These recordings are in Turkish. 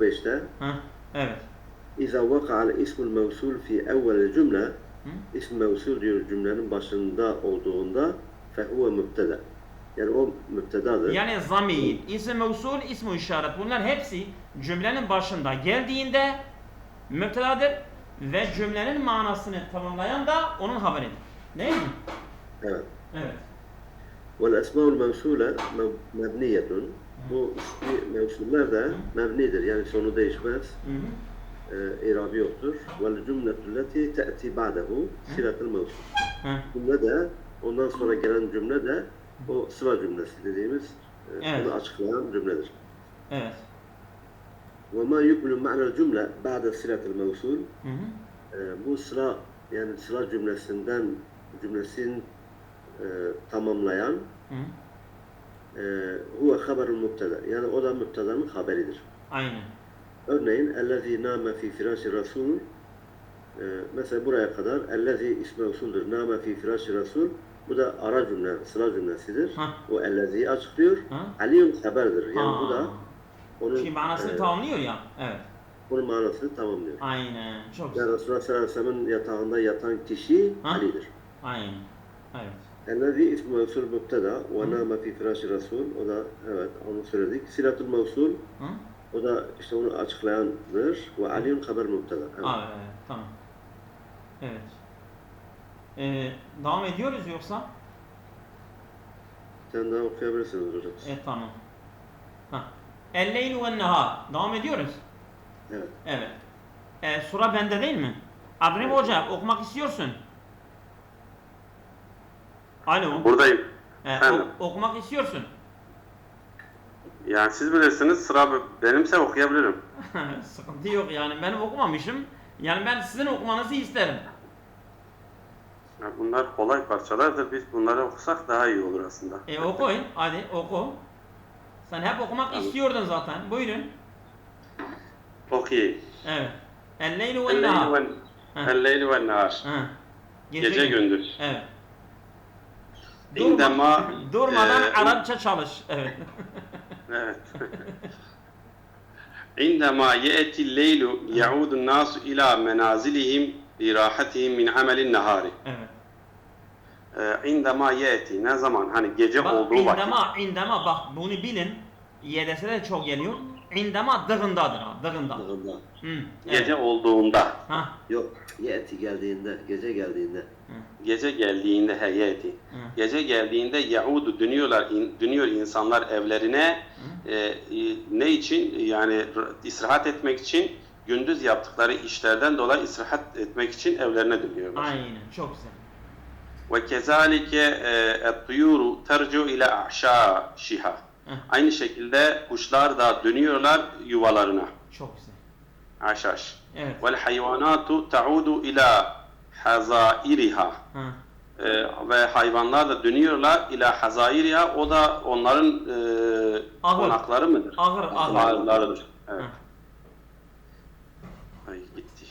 45'te Heh, evet. İza vaka'a ismul mevsul fi evvel cümle Hı? İsm mevsul diyor cümlenin başında olduğunda fehuve mübteda. Yani o mübtedadır. Yani zamir, isim mevsul, ismu işaret bunlar hepsi cümlenin başında geldiğinde müptedadır ve cümlenin manasını tamamlayan da onun haberidir. Değil mi? Evet. Evet. Vel esmaul mevsule mev- mebniyetun bu ismi mevsuller de mevnidir. Yani sonu değişmez. E, ee, irabi yoktur. Vel cümletülleti te'ti ba'dehu silatul mevsul. Cümle de ondan sonra gelen cümle de o sıra cümlesi dediğimiz e, evet. açıklayan cümledir. Evet. Ve ma yukmülü ma'na cümle ba'de silatul mevsul. Ee, bu sıra yani sıra cümlesinden cümlesini e, tamamlayan hı e, huve haberul mübteda. Yani o da mübtedanın haberidir. Aynen. Örneğin ellezî nâme fî firâşi rasûl e, mesela buraya kadar ellezî ismi usuldur. Nâme fî firâşi rasûl bu da ara cümle, sıra cümlesidir. Ha. O ellezî açıklıyor. Ha. Aliyun haberdir. Yani bu da Ha. onun, Şimdi manasını e, tamamlıyor ya. Evet. onun manasını tamamlıyor. Aynen. Çok. Yani Resulullah sallallahu aleyhi ve sellem'in yatağında yatan kişi Ha? Ali'dir. Aynen. Evet. Ellezî ismi mevsul mübteda ve nâme fî firâşi rasûl o da evet onu söyledik. Silatul mevsul o da işte onu açıklayandır. Ve aliyun haber mübteda. Evet. Aa, evet. Tamam. Evet. Ee, devam ediyoruz yoksa? Sen daha okuyabilirsiniz hocam. Evet tamam. Ha. El-leylu ve nehar. Devam ediyoruz. Evet. Evet. Ee, sura bende değil mi? Abdülhamid Hoca okumak istiyorsun. Alo. Buradayım. Ee, Efendim? ok- okumak istiyorsun. Yani siz bilirsiniz sıra benimse okuyabilirim. Sıkıntı yok yani ben okumamışım. Yani ben sizin okumanızı isterim. Ya bunlar kolay parçalardır. Biz bunları okusak daha iyi olur aslında. E okuyun. Hadi oku. Sen hep okumak istiyordun zaten. Buyurun. Okuyayım. Evet. El-leylu ve El-leyli nehar. ve- Ha. El-leyli ve nehar. Ha. Gece gündüz. Evet. İndema durmadan e, Arapça çalış. Evet. Evet. عندما يأتي الليل يعود الناس إلى منازلهم لراحتهم من عمل النهار. evet. Ee, عندما يأتي ne zaman hani gece Bak olduğu vakit. indama, indama bak bunu bilin. YDS'de de çok geliyor. İndama dığındadır ha, dığında. Dağında. Hı, Gece evet. olduğunda. Ha, Yok. Yeti geldiğinde, gece geldiğinde. Gece geldiğinde heyeti. hı, Gece geldiğinde Yahudu dönüyorlar, in- dönüyor insanlar evlerine. Ee, e, ne için? Yani istirahat etmek için, gündüz yaptıkları işlerden dolayı istirahat etmek için evlerine dönüyorlar. aynen çok güzel. Ve kezalike et-tuyuru tercu ile ahşâşiha. Hı. Aynı şekilde kuşlar da dönüyorlar yuvalarına. Çok güzel. Aşaş. Evet. Vel hayvanatu taudu ila hazairiha. Ha, Ee, ve hayvanlar da dönüyorlar ila hazairiha. O da onların e, Ahır. konakları mıdır? Ahır, ahır. Ahırlarıdır. Evet. Ha. Ay gitti.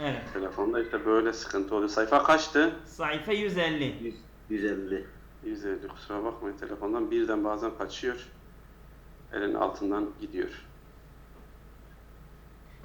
evet. Telefonda işte böyle sıkıntı oluyor. Sayfa kaçtı? Sayfa 150. 100, 150. 150 kusura bakmayın telefondan birden bazen kaçıyor. Elin altından gidiyor.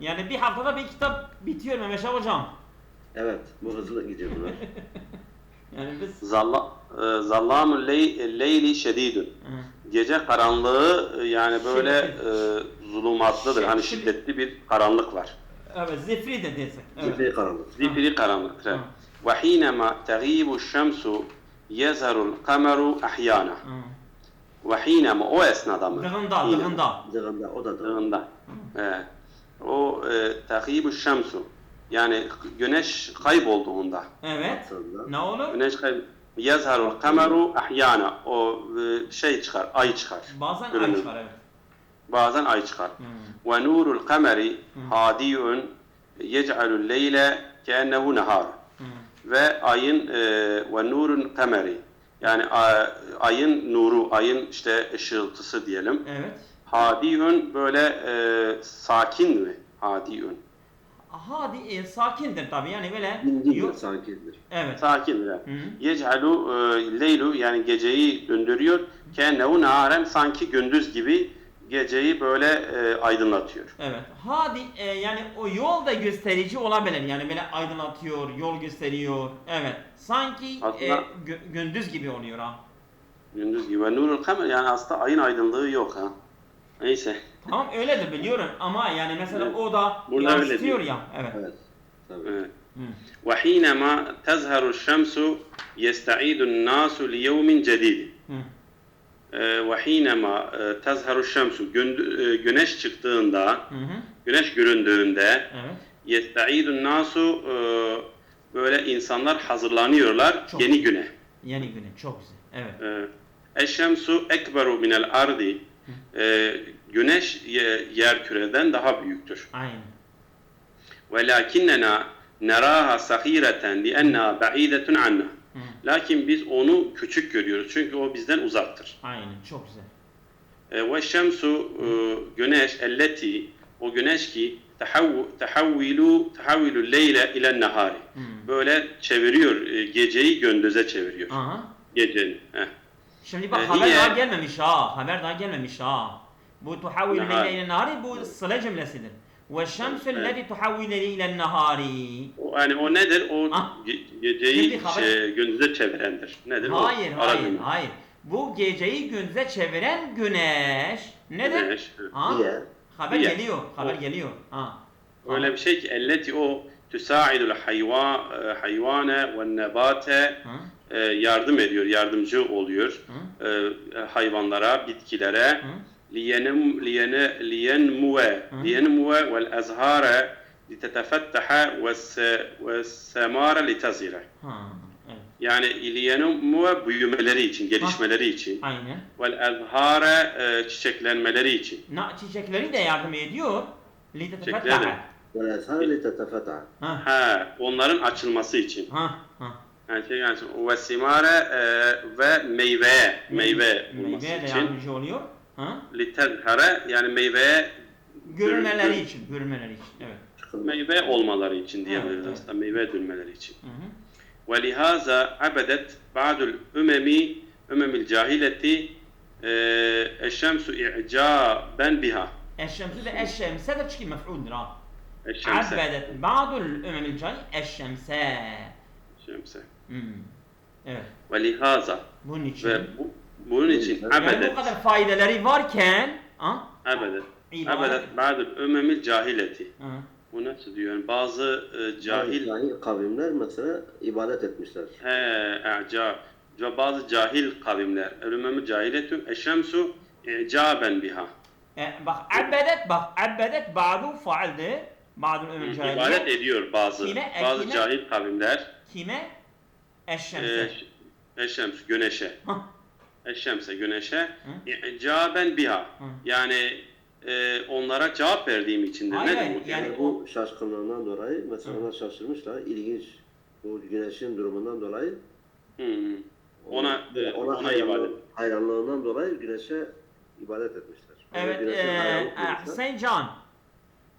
Yani bir haftada bir kitap bitiyor Mehmet Şah hocam. Evet. Bu hızlı gidiyor bunlar. Yani biz... Zalla, e, Zallamun ley, leyli şedidun. Gece karanlığı e, yani böyle e, zulümatlıdır. Hani şiddetli bir karanlık var. Evet, zifri de desek. Evet. Zifiri karanlık. Zifiri karanlıktır. Ve hinema tegibu şemsu yezharul kameru ahyana. Ve hinema o esnada mı? Dığında, dığında. Dağında o da dağ. Dağında. Evet. O e, tegibu şemsu yani güneş kaybolduğunda Evet. Ne olur? güneş kayb yazharul kameru ahyana o e, şey çıkar ay çıkar. Bazen ay Görünür. çıkar evet. Bazen ay çıkar. Hı. Ve nurul kameri hadiyun yec'alul leyle keennehu nehar. Hı. Ve ayın e, ve nurun kameri yani ayın nuru, ayın işte ışıltısı diyelim. Evet. Hadiyun böyle e, sakin mi? Hadiyun. Hadi e, sakindir tabi yani böyle Dingindir, yok. sakindir. Evet. Sakin bile. Hı. E, leylu yani geceyi döndürüyor. Kennehu naharen sanki gündüz gibi geceyi böyle e, aydınlatıyor. Evet. Hadi e, yani o yol da gösterici olabilir. Yani böyle aydınlatıyor, yol gösteriyor. Evet. Sanki Aslında- e, gündüz gibi oluyor ha. Gündüz gibi. Nurul kamer yani aslında ayın aydınlığı yok ha. Neyse. Tamam öyle de biliyorum ama yani mesela Evet. o da Burada öyle yansıtıyor diyor. ya. Evet. Evet. Tabii. Evet. Hı. وحينما تظهر الشمس يستعيد الناس ليوم جديد. Hı. Ee, وحينما e, تظهر الشمس Gündü- e, güneş çıktığında, Hı hı. güneş göründüğünde Evet. يستعيد الناس e, böyle insanlar hazırlanıyorlar Çok. yeni güne. Yeni güne çok güzel. Evet. Ee, Eşşemsu ekberu minel ardi. ee, güneş ye- yer küreden daha büyüktür. Aynen. Neraha sahireten lienna ba'idetun anna. Hı. Lakin biz onu küçük görüyoruz çünkü o bizden uzaktır. Aynen çok güzel. Ee, Ve şemsu e, güneş elleti o güneş ki tahavvilu tahavvilu leyle ile nahari. Böyle çeviriyor e, geceyi gündüze çeviriyor. Aha. Gecenin. Heh. Şimdi bak Ee, haber daha gelmemiş ha. Haber daha gelmemiş ha. Bu tuhavvil Nahar. leyle ile nahari bu sıla cümlesidir. Ve şemsü lezi tuhavvil ile nahari. Yani o nedir? O Ah. ge- geceyi şey, gündüze çevirendir. Nedir? Hayır, o? Hayır, gündüz. hayır. Bu geceyi gündüze çeviren güneş nedir? Güneş. Ha? Niye? Haber geliyor, haber O- geliyor. Ha. Öyle bir şey ki elleti o tüsaidul hayva hayvane ve nebate? e, yardım ediyor, yardımcı oluyor Hı? e, hayvanlara, bitkilere. Hı? liyenem liyene liyenmuve Hı. liyenmuve vel azhara litetefettaha ve se- ve semara litazira. Ha. Evet. Yani liyenmuve büyümeleri için, gelişmeleri için. Aynen. Vel azhara e, çiçeklenmeleri için. Na, çiçekleri de yardım ediyor. Çiçekleri de. Litetefettaha. وَالْاَزْهَارِ لِتَتَفَتَعَ Ha. Ha, onların açılması için. Ha. Ha. Yani şey yani ve simare e, ve meyveye, meyve olması meyveye için. yardımcı oluyor. Ha? Litezhere yani meyveye görünmeleri dön, için, görünmeleri için. Evet. Meyve olmaları için diyebiliriz evet, evet. aslında. Meyve dönmeleri için. Hı hı. Ve lihaza abedet ba'dul ümemi ümemil cahileti e, eşşemsu i'caben biha. Eşşemsu ve eşşemse de çıkıyor mef'uldur ha. Eşşemse. Abedet ba'dul ümemil cahil eşşemse. Eşşemse. Hmm. Evet. Ve lihaza. Bunun için. Ve bu, bunun için. Yani abedet. bu kadar faydeleri varken. Ha? Abedet. Abedet ba'dül ömemil cahileti. Hı. Bu nasıl diyor? Yani bazı e, cahil... Yani cahil kavimler mesela ibadet etmişler. He, e'ca. Ve bazı cahil kavimler. Ömemil cahiletü eşemsu e'caben biha. E, bak abedet bak abedet ba'du faaldi. Ba'du ömemil cahileti. İbadet ediyor bazı. Kime, e, bazı kime, cahil kavimler. Kime? E, Eşşemse. Eşşems güneşe. Eşşemse güneşe Hı. icaben biha yani e, onlara cevap verdiğim. Hayır, Nedir hayır, bu? yani- Yani bu şaşkınlığından dolayı mesela onlar şaşırmışlar. İlginç. Bu güneşin durumundan dolayı Hı hı. Ona- e, ona, ona ibadet. hayranlığından dolayı güneşe ibadet etmişler. Evet, hayranlık duymuşlar. Hüseyin Can.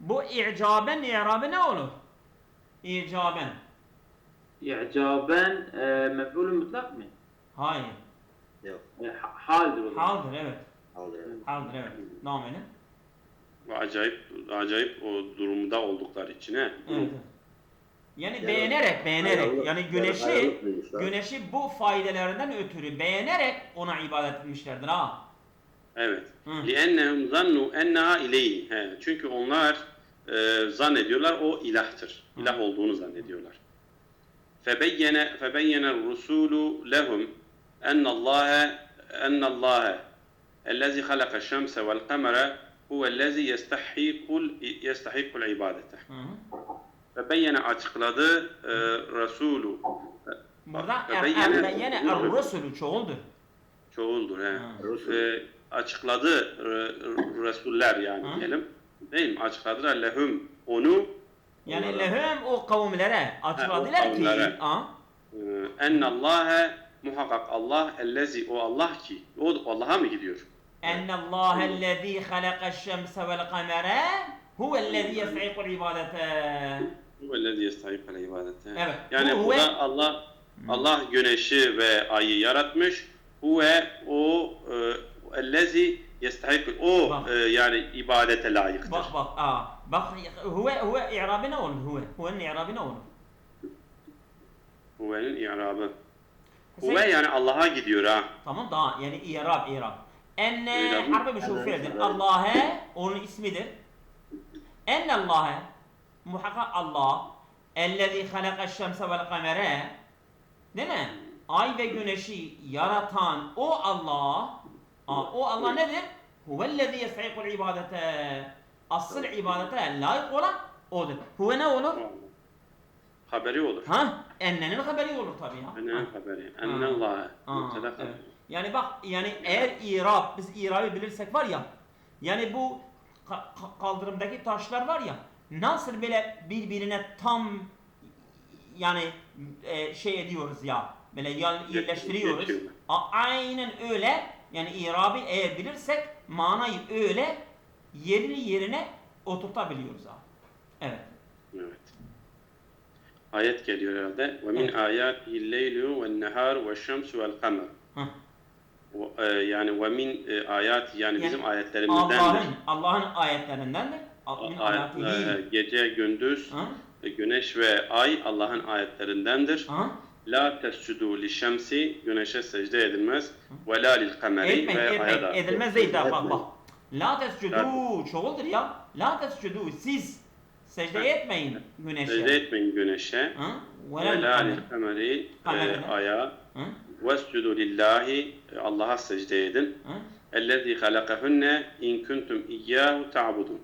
Bu i'caben i'rabı ne olur? İcaben. İ'caben e, mef'ulü mutlak mı? Hayır. Yok. E, ha- haldir o zaman. Haldır evet. Aldı yani. Haldır evet. Devam edin. Ve acayip acayip o durumda oldukları için he. Evet. evet. Yani, Yani beğenerek, beğenerek hayranlık- yani yani güneşi hayranlık duymuşlar. güneşi bu faydalarından ötürü beğenerek ona ibadet etmişlerdir ha. Evet. Hı. لِأَنَّهُمْ ظَنُّوا اَنَّهَا اِلَيْهِ He, Çünkü onlar e, zannediyorlar o ilahtır. İlah olduğunu zannediyorlar. فَبَيَّنَ فَبَيَّنَ الرُّسُولُ لَهُمْ اَنَّ اللّٰهَ اَنَّ اللّٰهَ الَّذِي خَلَقَ الشَّمْسَ وَالْقَمَرَ هُوَ الَّذِي يَسْتَحِقُ الْعِبَادَةَ الْعِبَادَةَ Hı hı. Febeyyene açıkladı e, Resulü Burada Bak, er, beyyene- er, beyyene er rusulü çoğuldur. çoğuldur he. Ha. Rusul. E, açıkladı e, Resuller yani Hı. diyelim. Değil mi? Açıkladılar lehum onu yani onlara, lehum o kavimlere açıkladılar ki kavimlere. ha, e, ennallâhe muhakkak Allah ellezi o Allah ki o Allah'a mı gidiyor? enne Allah ellezî halakaş şemse vel kamere huvellezî yes'iqul ibadete. O ellezi yestahikal ibadete. Evet. Yani Huve- burada Allah Allah güneşi ve ayı yaratmış. Huve o e, ellezi yestahik o e, yani ibadete layıktır. Bak bak aa huve i'rabi ne olur huve huve'nin i'rabi ne olur? Huve'nin i'rabı. Huve yani Allah'a gidiyor ha. Tamam daha yani i'rab i'rab. Enne İ'rabı- harfi bir Evet, fiildir. Allah'e onun ismidir. Enne Allah'e muhakkak Allah ellezî halaka şemse vel kamere değil mi? Ay ve güneşi yaratan o Allah Aa, o Allah nedir? Huvellezî yestahikul ibadete asıl ibadete layık olan odur. Huve ne olur? Haberi olur. Ha? Ennenin haberi olur tabii ya. Enne Ha. haberi. Mübteda evet. Yani bak yani eğer İrab biz İrab'ı bilirsek var ya yani bu ka- ka- kaldırımdaki taşlar var ya nasıl böyle birbirine tam yani e, şey ediyoruz ya böyle yan- yerleştiriyoruz. Geçiyorlar. A- aynen öyle yani İrab'ı eğer bilirsek manayı öyle yerini yerine oturtabiliyoruz abi. Evet. Evet. Ayet geliyor herhalde. Ve min ayatihi leylu ve nehar ve şemsu vel kamer. E, yani ve min e, ayati yani, bizim ayetlerimizdendir. Allah'ın Allah'ın ayetlerindendir. Min A- ay- ayatihi. e, gece, gündüz, Ha? e, güneş ve ay Allah'ın ayetlerindendir. Ha? La tescudu li şemsi güneşe secde edilmez. Ve la lil kameri ve aya da. Edilmez değil daha bak bak. La tescudu çoğuldur ya. La tescudu siz secde etmeyin Secde güneşe. etmeyin güneşe. Ve la kameri e, aya. Vescudu lillahi e, Allah'a secde edin. Ellezî halakahunne in kuntum iyyâhu ta'budun.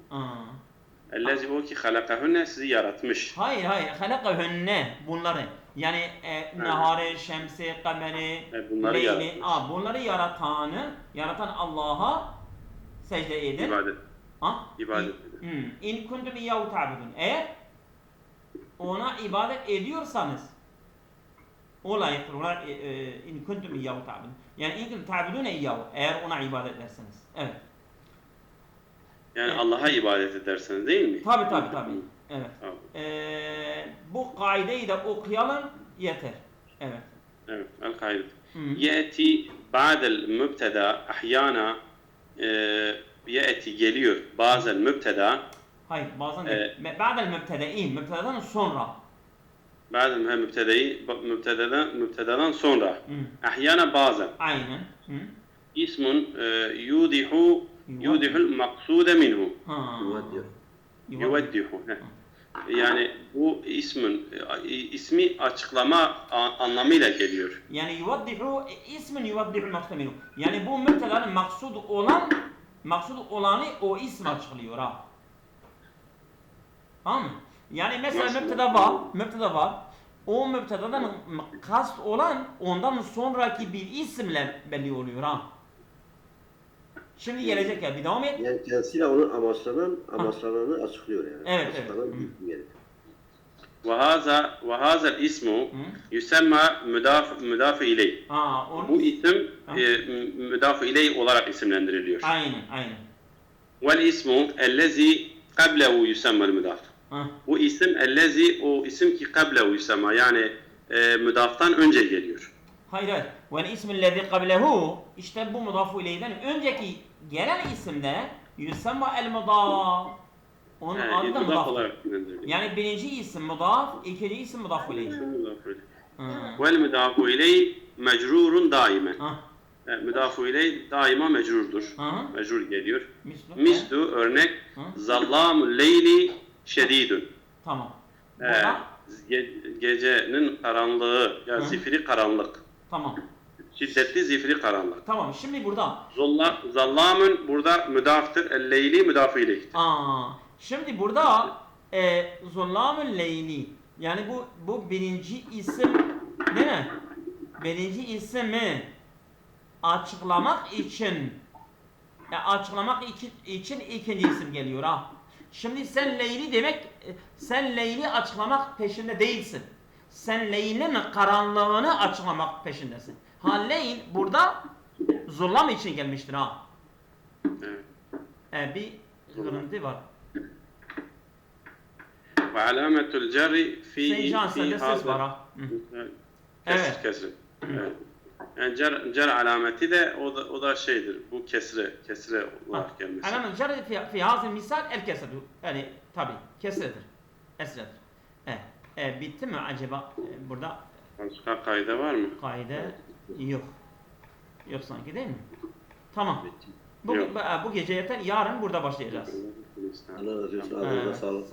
Ellezî o ki halakahunne sizi yaratmış. Hayır hayır. Halakahünne bunları. Yani e, naharı, şemsi, kameri, E, bunları leyli. Aa, bunları yaratanı, yaratan Allah'a secde edin. İbadet. Ha? İbadet İn, hmm. in kuntum iyyahu ta'budun. Eğer ona ibadet ediyorsanız o layıktır. Ona, e, e, in kuntum iyyahu ta'budun. Yani in kuntum ta'budun iyyahu. Eğer ona ibadet ederseniz. Evet. Yani Evet. Allah'a ibadet ederseniz değil mi? Tabi tabi tabi. Evet. Tamam. Ee, bu kaideyi de okuyalım yeter. Evet. Evet. El. Hı. Yeti ba'del mübteda ahyana e, yeti geliyor. Bazen mübteda Hayır bazen değil. Ba'del mübtede'in. Mübteda'dan sonra. bazen hem mübtedeyi mübtedadan mübtedadan sonra Hı. ahyana bazen Aynen. Hı. ismun e, yudihu yudihul maksude minhu Ha. Yuveddihu. yuveddihu Heh. Yani bu ismin e, ismi açıklama anlamıyla geliyor. Yani yuvaddihu ismin yuvaddihu maksud Yani bu müptedanın maksud olan maksud olanı o isim açıklıyor ha. Tamam mı? Yani mesela müpteda var, müpteda var. O müptedadan kast olan ondan sonraki bir isimle belli oluyor ha. Şimdi gelecek ya bir devam et. Yani kendisiyle onun amaçlanan, amaçlananı açıklıyor yani. Evet, evet. Açıklanan bir yani. Ve haza ve hazel ismu Hı? yusemma müdaf müdafi iley. Ha, onu... Bu isim e, müdafi iley olarak isimlendiriliyor. Aynen, aynen. Vel ismu ellezi qablehu yusemma müdaf. Ha. Bu isim ellezi o isim ki qablehu yusemma yani e, müdaftan önce geliyor. Hayır hayır. Vel ismillezî kablehu işte bu mudafu ileyden önceki gelen isimde yusemma el mudaf. Onun Yani adı da mudaf. olarak. Yani birinci isim mudaf, ikinci isim mudaf ileyh. Vel müdafu iley mecrurun daimen. Yani müdafu iley daima mecrurdur. Hı. Mecrur geliyor. Mislu. Mislu örnek Hı. zallamul leyli şedidun. Tamam. Ee, ge- gecenin karanlığı ya Hı. zifiri karanlık. tamam. Şiddetli zifiri karanlık. Tamam. Şimdi burada Zolla, zallamun burada müdaftır. El-leyli müdafı ileyhtir. Aa, şimdi burada e, Zullamül Leyli yani bu bu birinci isim değil mi? Birinci ismi açıklamak için ya açıklamak için, için ikinci isim geliyor ha. Şimdi sen Leyli demek e, sen Leyli açıklamak peşinde değilsin. Sen Leyl'in karanlığını açıklamak peşindesin. Halleyn burada zullam için gelmiştir ha. Evet. bir kırıntı var. Ve alametul cerri fi Seycan sende Kesir. Yani cer, cer alameti de o da, o da şeydir. Bu kesre, kesre olarak gelmesi. Alamet cer fi, fi hazin misal el kesredir. Yani tabi kesredir. Esredir. Evet. E, bitti mi acaba e, burada? Başka kaide var mı? Kaide. Evet. Yok. Yok sanki değil mi? Tamam. Bu, bu gece yeter. Yarın burada başlayacağız. Allah razı olsun. Ağzınıza sağlık. Sağ